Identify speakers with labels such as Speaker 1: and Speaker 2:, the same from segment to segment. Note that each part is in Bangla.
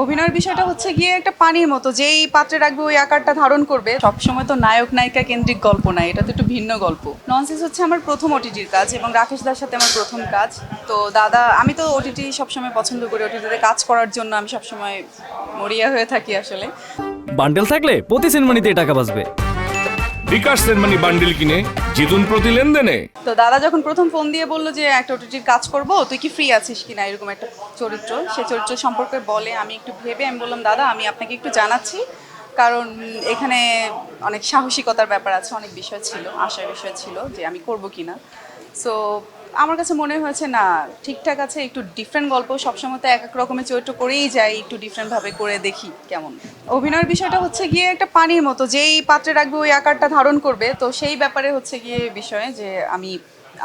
Speaker 1: অভিনয়ের বিষয়টা হচ্ছে গিয়ে একটা পানির মতো, যেই পাত্রে রাখবে ওই আকারটা ধারণ করবে। সবসময় তো নায়ক নায়িকা কেন্দ্রিক গল্প নাই, এটা তো একটু ভিন্ন গল্প। ননসেন্স হচ্ছে আমার প্রথম ওটিটির কাজ এবং রাকেশ দার সাথে আমার প্রথম কাজ। তো দাদা, আমি তো ওটিটি সবসময় পছন্দ করি ওটিটিতে কাজ করার জন্য আমি সবসময় মরিয়া হয়ে থাকি আসলে।
Speaker 2: বান্ডেল থাকলে প্রতি সিনেমানিতে টাকা বাঁচবে।
Speaker 3: বিকাশ সেনমানি বান্ডিল কিনে জিতুন প্রতি লেনদেনে।
Speaker 1: তো দাদা যখন প্রথম ফোন দিয়ে বলল যে একটা ওটিটির কাজ করব, তুই কি ফ্রি আছিস কিনা এরকম একটা চরিত্র? সে চরিত্র সম্পর্কে বলে, আমি একটু ভেবে আমি বললাম, দাদা, আমি আপনাকে একটু জানাচ্ছি। কারণ এখানে অনেক সাহসিকতার ব্যাপার আছে, অনেক বিষয় ছিল, আশার বিষয় ছিল যে আমি করব কিনা। সো আমার কাছে মনে হয়েছে, না, ঠিকঠাক আছে, একটু ডিফারেন্ট গল্প, সবসময় তো এক এক রকমের চরিত্র করেই যাই, একটু ডিফারেন্টভাবে করে দেখি, কেমন। অভিনয়ের বিষয়টা হচ্ছে গিয়ে একটা পানির মতো, যেই পাত্রে রাখবে ওই আকারটা ধারণ করবে, তো সেই ব্যাপারে হচ্ছে গিয়ে বিষয়ে যে আমি,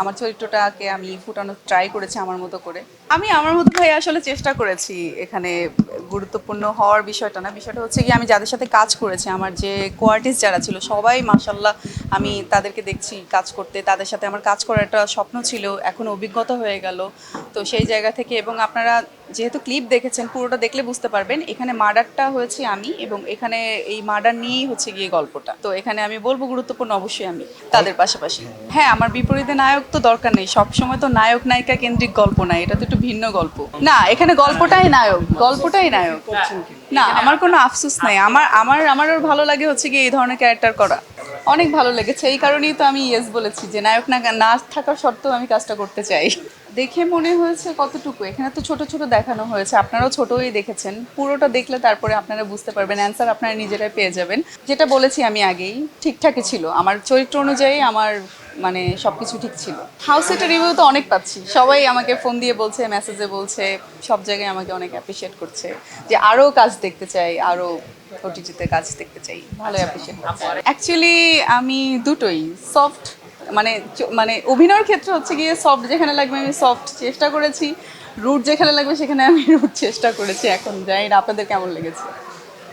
Speaker 1: আমার চরিত্রটাকে আমি ফুটানোর ট্রাই করেছি আমার মতো করে। আমি আমার মতো ভাই আসলে চেষ্টা করেছি এখানে গুরুত্বপূর্ণ হওয়ার বিষয়টা না। বিষয়টা হচ্ছে কি আমি যাদের সাথে কাজ করেছি, আমার যে কোয়ার্টিস্ট যারা ছিল, সবাই মাসাল্লাহ আমি তাদেরকে দেখছি কাজ করতে। তাদের সাথে আমার কাজ করার একটা স্বপ্ন ছিল, এখন অভিজ্ঞতা হয়ে গেল। তো সেই জায়গা থেকে এবং আপনারা যেহেতু ক্লিপ দেখেছেন, পুরোটা দেখলে বুঝতে পারবেন, এখানে মার্ডারটা হয়েছে আমি এবং এখানে এই মার্ডার নিয়েই হচ্ছে গিয়ে গল্পটা। তো এখানে আমি বলব গুরুত্বপূর্ণ অবশ্যই আমি, তাদের পাশাপাশি। হ্যাঁ আমার বিপরীতে নায়ক তো দরকার নেই, সবসময় তো নায়ক নায়িকা কেন্দ্রিক গল্প নাই, এটা তো একটু ভিন্ন গল্প। না, এখানে গল্পটাই নায়ক গল্পটাই নায়ক। না, আমার কোনো আফসোস নাই। আমার আমার আমার ওর ভালো লাগে হচ্ছে কি এই ধরনের ক্যারেক্টার করা। অনেক ভালো লেগেছে। এই কারণেই তো আমি ইয়েস বলেছি যে নায়ক না না থাকার সত্ত্বেও আমি কাজটা করতে চাই। দেখে মনে হয়েছে কতটুকু। এখানে তো ছোট ছোট দেখানো হয়েছে। আপনারাও ছোটই দেখেছেন। পুরোটা দেখলে তারপরে আপনারা বুঝতে পারবেন অ্যান্সার আপনারা নিজেরাই পেয়ে যাবেন। যেটা বলেছি আমি আগেই, ঠিকঠাকই ছিল। আমার চরিত্র অনুযায়ী আমার মানে সবকিছু ঠিক ছিল। হাউস সেটের রিভিউ তো অনেক পাচ্ছি। সবাই আমাকে ফোন দিয়ে বলছে মেসেজে বলছে, সব জায়গায় আমাকে অনেক অ্যাপ্রিসিয়েট করছে যে আরও কাজ দেখতে চাই আরও ওটিটিতে কাজ দেখতে চাই। ভালো অ্যাপ্রিসিয়েট অ্যাকচুয়ালি আমি দুটোই সফট মানে মানে অভিনয়ের ক্ষেত্রে হচ্ছে গিয়ে সফট যেখানে লাগবে আমি সফট চেষ্টা করেছি রুট যেখানে লাগবে সেখানে আমি রুট চেষ্টা করেছি। এখন না আপনাদের কেমন লেগেছে।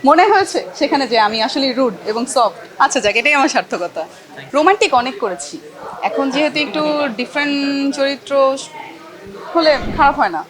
Speaker 1: মনে হয়েছে সেখানে যে আমি আসলে রুড এবং সফট আচ্ছা যাক, এটাই আমার সার্থকতা। রোমান্টিক অনেক করেছি। এখন যেহেতু একটু ডিফারেন্ট চরিত্র হলে খারাপ হয় না।